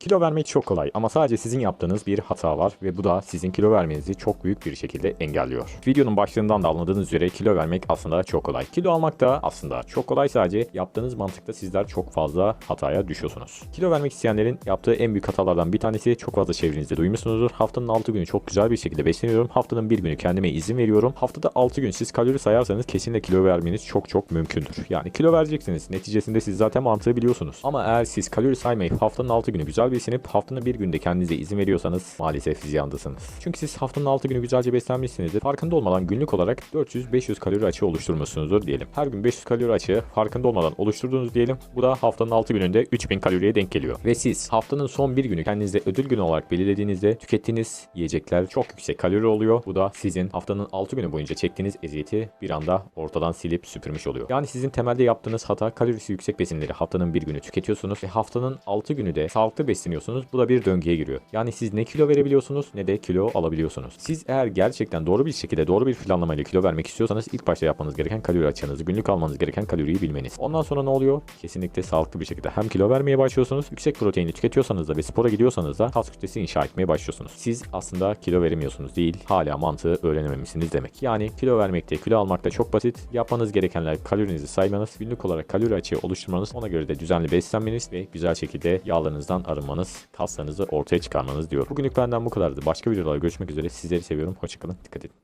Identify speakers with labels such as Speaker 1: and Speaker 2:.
Speaker 1: Kilo vermek çok kolay ama sadece sizin yaptığınız bir hata var ve bu da sizin kilo vermenizi çok büyük bir şekilde engelliyor. Videonun başlığından da anladığınız üzere kilo vermek aslında çok kolay. Kilo almak da aslında çok kolay sadece yaptığınız mantıkta sizler çok fazla hataya düşüyorsunuz. Kilo vermek isteyenlerin yaptığı en büyük hatalardan bir tanesi çok fazla çevrenizde duymuşsunuzdur. Haftanın 6 günü çok güzel bir şekilde besleniyorum. Haftanın bir günü kendime izin veriyorum. Haftada 6 gün siz kalori sayarsanız kesinlikle kilo vermeniz çok çok mümkündür. Yani kilo vereceksiniz. Neticesinde siz zaten mantığı biliyorsunuz. Ama eğer siz kalori saymayıp haftanın 6 günü güzel beslenip haftanın bir günde kendinize izin veriyorsanız maalesef siz yandısınız. Çünkü siz haftanın 6 günü güzelce beslenmişsinizdir. Farkında olmadan günlük olarak 400-500 kalori açığı oluşturmuşsunuzdur diyelim. Her gün 500 kalori açığı farkında olmadan oluşturduğunuz diyelim. Bu da haftanın 6 gününde 3000 kaloriye denk geliyor. Ve siz haftanın son bir günü kendinize ödül günü olarak belirlediğinizde tükettiğiniz yiyecekler çok yüksek kalori oluyor. Bu da sizin haftanın 6 günü boyunca çektiğiniz eziyeti bir anda ortadan silip süpürmüş oluyor. Yani sizin temelde yaptığınız hata kalorisi yüksek besinleri haftanın bir günü tüketiyorsunuz ve haftanın 6 günü de sağlıklı besleniyorsunuz. Bu da bir döngüye giriyor. Yani siz ne kilo verebiliyorsunuz ne de kilo alabiliyorsunuz. Siz eğer gerçekten doğru bir şekilde doğru bir planlamayla kilo vermek istiyorsanız ilk başta yapmanız gereken kalori açığınızı, günlük almanız gereken kaloriyi bilmeniz. Ondan sonra ne oluyor? Kesinlikle sağlıklı bir şekilde hem kilo vermeye başlıyorsunuz, yüksek proteinli tüketiyorsanız da ve spora gidiyorsanız da kas kütlesi inşa etmeye başlıyorsunuz. Siz aslında kilo veremiyorsunuz değil, hala mantığı öğrenememişsiniz demek. Yani kilo vermekte, kilo almakta çok basit. Yapmanız gerekenler kalorinizi saymanız, günlük olarak kalori açığı oluşturmanız, ona göre de düzenli beslenmeniz ve güzel şekilde yağlarınızdan arınmanız, kaslarınızı ortaya çıkarmanız diyor. Bugünlük benden bu kadardı. Başka videolarda görüşmek üzere. Sizleri seviyorum. Hoşçakalın. Dikkat edin.